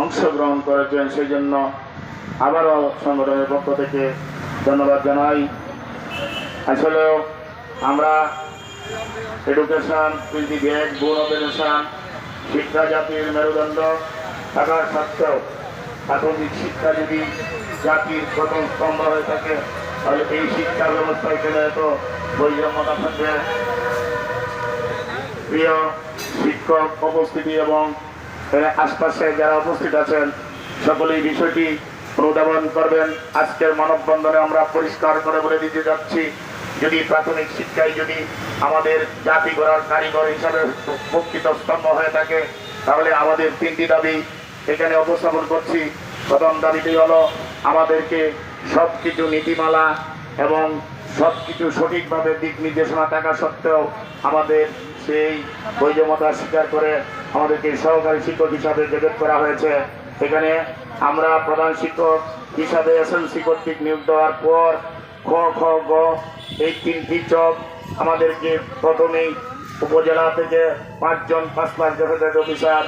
অংশগ্রহণ করেছেন সেই জন্য আবারও সংগঠনের পক্ষ থেকে ধন্যবাদ জানাই। আসলেও আমরা এডুকেশন পৃথিবীর গুণ অপারেশন শিক্ষা জাতির মেরুদণ্ড থাকার সত্ত্বেও প্রাথমিক শিক্ষা যদি জাতির প্রথম স্তম্ভ হয়ে থাকে, তাহলে এই শিক্ষা ব্যবস্থা এখানে এত বৈষম্যতা থাকবে। প্রিয় শিক্ষক, উপস্থিতি এবং আশপাশে যারা উপস্থিত আছেন সকলেই বিষয়টি অনুধাবন করবেন। আজকের মানববন্ধনে আমরা পরিষ্কার করে বলে দিতে যাচ্ছি, যদি প্রাথমিক শিক্ষায় যদি আমাদের জাতি গড়ার কারিগর হিসাবে প্রকৃত স্তম্ভ হয়ে থাকে, তাহলে আমাদের তিনটি দাবি এখানে উপস্থাপন করছি। প্রথম দাবিটি হলো, আমাদেরকে সব কিছু নীতিমালা এবং সব কিছু সঠিকভাবে দিক নির্দেশনা থাকা সত্ত্বেও আমাদের সেই বৈধমতা স্বীকার করে আমাদেরকে সহকারী শিক্ষক হিসাবে গেজেট করা হয়েছে। এখানে আমরা প্রধান শিক্ষক হিসাবে এসএলসি কর্তৃক নিয়োগ দেওয়ার পর খ খ, গ, এই তিনটি চক আমাদেরকে প্রথমেই উপজেলা থেকে পাঁচজন ফার্স্ট ক্লাস গেজেটেড অফিসার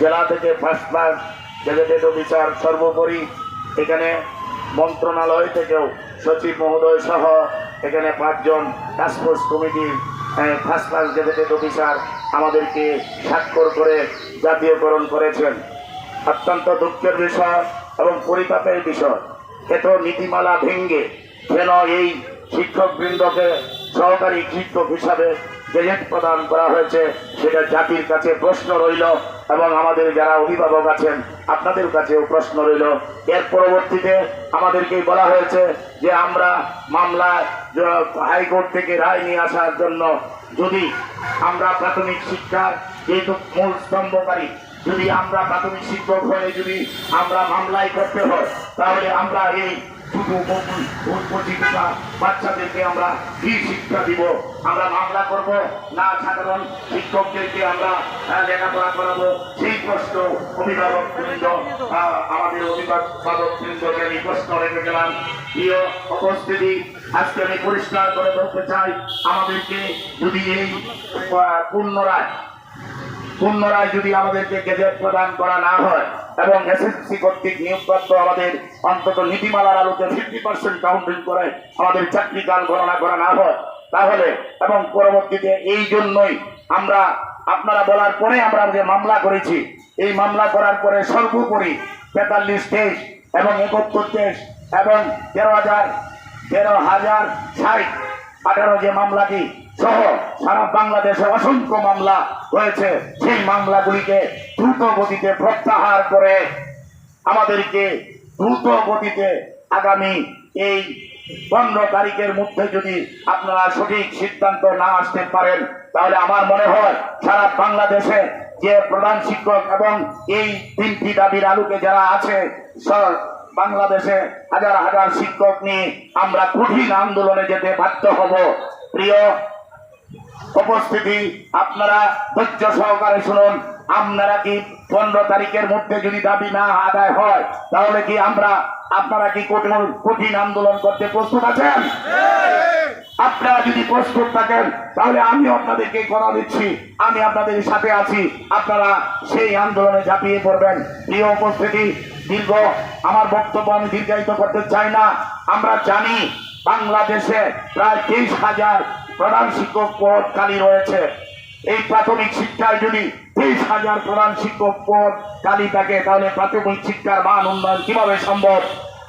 জেলা থেকে ফার্স্ট ক্লাস গেজেটেড অফিসার সর্বোপরি। এখানে মন্ত্রণালয় থেকেও সচিব মহোদয় সহ এখানে পাঁচজন টাস্কফোর্স কমিটির ফার্স্ট ক্লাস গেজেটেড অফিসার আমাদেরকে স্বাক্ষর করে, জাতীয়করণ করেছেন। অত্যন্ত দুঃখের বিষয় এবং পরিতাপের বিষয়। এত নীতিমালা ভেঙ্গে যেন এই শিক্ষকবৃন্দকে সহকারী শিক্ষক হিসাবে গেজেট প্রদান করা হয়েছে, সেটা জাতির কাছে প্রশ্ন রইল এবং আমাদের যারা অভিভাবক আছেন, আপনাদের কাছেও প্রশ্ন রইল। এর পরবর্তীতে আমাদেরকে বলা হয়েছে যে আমরা মামলায় হাইকোর্ট থেকে রায় নিয়ে আসার জন্য যদি আমরা প্রাথমিক শিক্ষার যেহেতু মূল স্তম্ভকারী, যদি আমরা প্রাথমিক শিক্ষক হয়ে যদি আমরা মামলায় করতে হয়, তাহলে আমরা এই বাচ্চাদেরকে আমরা কি শিক্ষা দিব। আমরা মামলা করব, না সাধারণ শিক্ষকদেরকে আমরা লেখাপড়া করাবো। সেই প্রশ্ন অভিভাবক বৃন্দ আমাদের অভিভাবক বৃন্দকে আমি প্রশ্ন রেখে গেলাম। উপস্থিতি, আজকে আমি পরিষ্কার করে বলতে চাই, আমাদেরকে যদি এই পুনরায় পুনরায় যদি আমাদেরকে গেজেট প্রদান করা না হয় এবং এসএসসি কর্তৃক নিয়োগপ্রাপ্ত আমাদের অন্তত নীতিমালার আলোকে ফিফটি পার্সেন্ট কাউন্টিং করে আমাদের চাকরিকাল গণনা করা না হয় তাহলে এবং পরবর্তীতে এই জন্যই আমরা, আপনারা বলার পরে আমরা যে মামলা করেছি, এই মামলা করার পরে সর্বোপরি তেতাল্লিশ তেইশ এবং একত্তর তেইশ এবং তেরো হাজার তেরো হাজার ষাট, আঠারো যে মামলাটি সহ সারা বাংলাদেশে অসংখ্য মামলা রয়েছে। সেই মামলাগুলিকে দ্রুত গতিতে প্রত্যাহার করে আমাদেরকে দ্রুত গতিতে আগামী এই পনেরো তারিখের মধ্যে যদি আপনারা সঠিক সিদ্ধান্ত না আসতে পারেন, তাহলে আমার মনে হয় সারা বাংলাদেশে যে প্রধান শিক্ষক এবং এই তিনটি দাবির আলোকে যারা আছে বাংলাদেশে হাজার হাজার শিক্ষক নিয়ে আমরা কঠিন আন্দোলনে যেতে বাধ্য হব। প্রিয় উপস্থিতি, আপনারা ধৈর্য সহকারে শুনুন। আপনারা কি পনেরো তারিখের মধ্যে যদি দাবি না আদায় হয়, তাহলে কি আমরা, আপনারা কি কঠিন কঠিন আন্দোলন করতে প্রস্তুত আছেন? আপনারা যদি প্রস্তুত থাকেন, তাহলে আমি আপনাদেরকে করা দিচ্ছি। আমি আপনাদের সাথে আছি। আপনারা সেই আন্দোলনে ঝাঁপিয়ে পড়বেন। প্রিয় উপস্থিতি, দীর্ঘ, আমার বক্তব্য আমি দীর্ঘায়িত করতে চাই না। আমরা জানি বাংলাদেশে প্রায় তেইশ হাজার প্রধান শিক্ষক পদ খালি রয়েছে। এই প্রাথমিক শিক্ষায় যদি তেইশ হাজার প্রধান শিক্ষক পদ খালি থাকে, তাহলে প্রাথমিক শিক্ষার মান উন্নয়ন কীভাবে সম্ভব?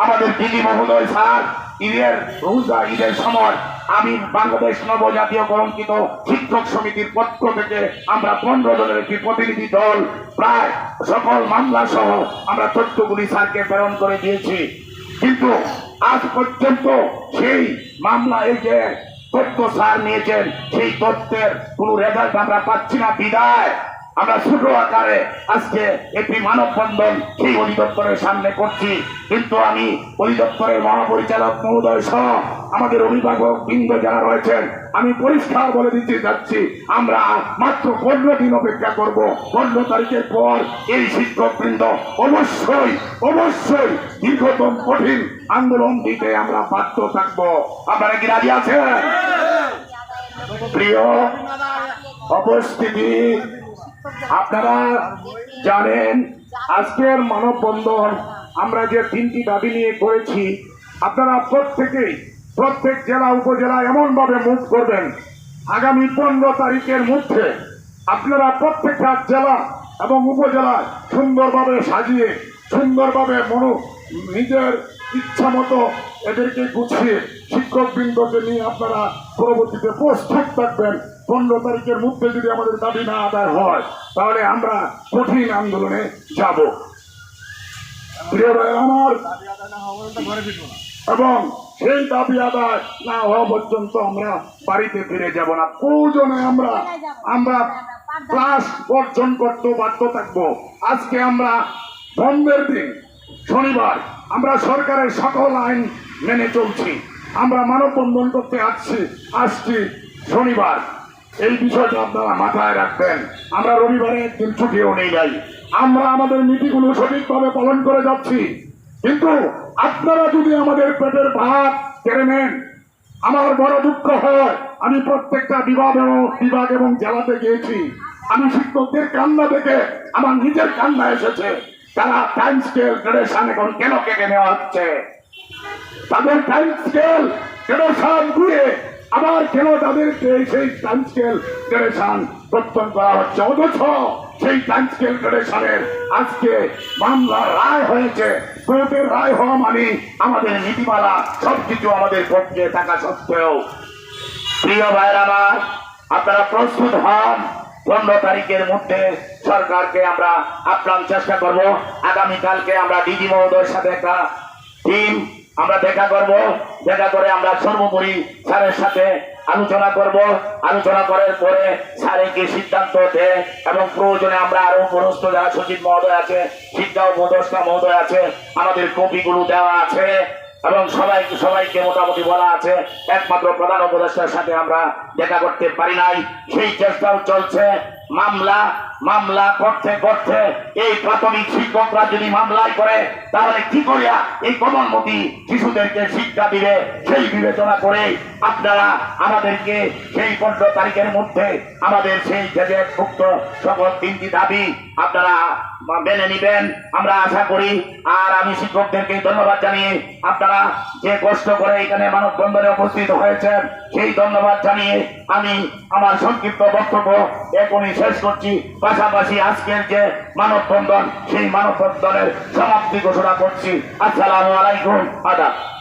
আমাদের দিদি মহোদয় স্যার, ঈদের রোজা, ঈদের সময় আমি বাংলাদেশ নবজাতীয় কলঙ্কিত শিক্ষক সমিতির পক্ষ থেকে আমরা পনেরো জনের একটি প্রতিনিধি দল, প্রায় সকল মামলা সহ আমরা তথ্যগুলি স্যারকে প্রেরণ করে দিয়েছি। কিন্তু আজ পর্যন্ত সেই মামলা এই যে তথ্য স্যার নিয়েছেন, সেই তথ্যের কোন রেজাল্ট আমরা পাচ্ছি না, বিদায়। আমরা ছোট আকারে আজকে একটি মানববন্ধন সেই অধিদপ্তরের সামনে করছি। কিন্তু আমি অধিদপ্তরের মহাপরিচালক মহোদয় সহ আমাদের অভিভাবক বৃন্দ যারা রয়েছেন, আমি পরিষ্কার বলে দিতে যাচ্ছি আমরা মাত্র পনেরো দিন অপেক্ষা করব। পনেরো তারিখের পর এই শিক্ষক বৃন্দ অবশ্যই অবশ্যই দীর্ঘতম কঠিন আন্দোলন দিতে আমরা বাধ্য থাকব। আপনারা কি রাজি আছেন? প্রিয় উপস্থিতি, আপনারা জানেন আজকের মানববন্ধন আমরা যে তিনটি দাবি নিয়ে করেছি, আপনারা প্রত্যেকেই, প্রত্যেক জেলা উপজেলা এমনভাবে মুখ করবেন। আগামী পনেরো তারিখের মধ্যে আপনারা প্রত্যেকটা জেলা এবং উপজেলায় সুন্দরভাবে সাজিয়ে, সুন্দরভাবে মনো নিজের ইচ্ছা মতো এদেরকে গুছিয়ে শিক্ষকবৃন্দকে নিয়ে আপনারা পরবর্তীতে প্রস্তুত থাকবেন। পনেরো তারিখের মধ্যে যদি আমাদের দাবি না আদায় হয়, তাহলে আমরা কঠিন আন্দোলনে যাব। আমার, এবং সেই দাবি আদায় না হওয়া পর্যন্ত আমরা বাড়িতে ফিরে যাব না। প্রয়োজনে আমরা আমরা ক্লাস বর্জন করতে বাধ্য থাকব। আজকে আমরা বন্ধের দিন। শনিবার আমরা সরকারের সকল আইন মেনে চলছি। আমরা মানববন্ধন করতে আসছি আসছি শনিবার। এই বিষয়টা আপনারা মাথায় রাখবেন। আমরা রবিবারে একদিন ছুটিও নেই যাই আমরা আমাদের নীতিগুলো সঠিকভাবে পালন করে যাচ্ছি। কিন্তু আপনারা যদি আমাদের পেটের ভাত কেড়ে নেন, আমার বড় দুঃখ হয়, আমি প্রত্যেকটা বিভাগ এবং বিভাগ এবং জেলাতে গিয়েছি। আমি শিক্ষকদের কান্না দেখে আমার নিজের কান্না এসেছে। তারা টাইম স্কেল গ্রেডেশন এখন কেন কেটে নেওয়া হচ্ছে? তাদের টাইম স্কেল গ্রেডেশন দিয়ে আবার কেন তাদেরকে সেই টাইম স্কেল গ্রেডেশন প্রত্যন করা হচ্ছে? অথচ সেই টাইম স্কেল গ্রেডেশনের আজকে মামলা রায় হয়েছে। কোর্টের রায় হওয়া মানে আমাদের নীতিমালা, সবকিছু আমাদের পক্ষে থাকা সত্ত্বেও। প্রিয় আমার, আপনারা প্রস্তুত হন। পনেরো তারিখের মধ্যে সরকারকে আমরা আপ্রাণ চেষ্টা করব। আগামীকালকে আমরা ডিজি মহোদয়ের সাথে একটা টিম আমরা দেখা করব। দেখা করে আমরা সর্বোপরি স্যারের সাথে আলোচনা করব। আলোচনা করার পরে স্যারে কি সিদ্ধান্ত দেয় এবং প্রয়োজনে আমরা আরও উপরস্থ যারা সচিব মহোদয় আছে, শিক্ষা উপদেষ্টা মহোদয় আছে, আমাদের কপিগুলো দেওয়া আছে। এবং সবাইকে সবাইকে মোটামুটি বলা আছে, একমাত্র প্রধান উপদেষ্টার সাথে আমরা দেখা করতে পারি নাই। সেই চেষ্টাও চলছে। মামলা মামলা করতে করতে। এই প্রাথমিক শিক্ষকরা যদি মামলায় করে, তাহলে কি করিয়া এই কমলমতি শিশুদেরকে শিক্ষা দিবে? সেই বিবেচনা করে আপনারা আমাদেরকে সেই পনেরো তারিখের মধ্যে আমাদের সেই মুক্ত সকল তিনটি দাবি আপনারা মেনে নিবেন, আমরা আশা করি। আর আমি শিক্ষকদেরকে ধন্যবাদ জানিয়ে আপনারা যে কষ্ট করে এখানে মানববন্ধনে উপস্থিত হয়েছেন, সেই ধন্যবাদ জানিয়ে আমি আমার সংক্ষিপ্ত বক্তব্য এখনই শেষ করছি। পাশাপাশি আজকের যে মানববন্ধন, সেই মানববন্ধনের সমাপ্তি ঘোষণা করছি। আসসালামু আলাইকুম, আদাব।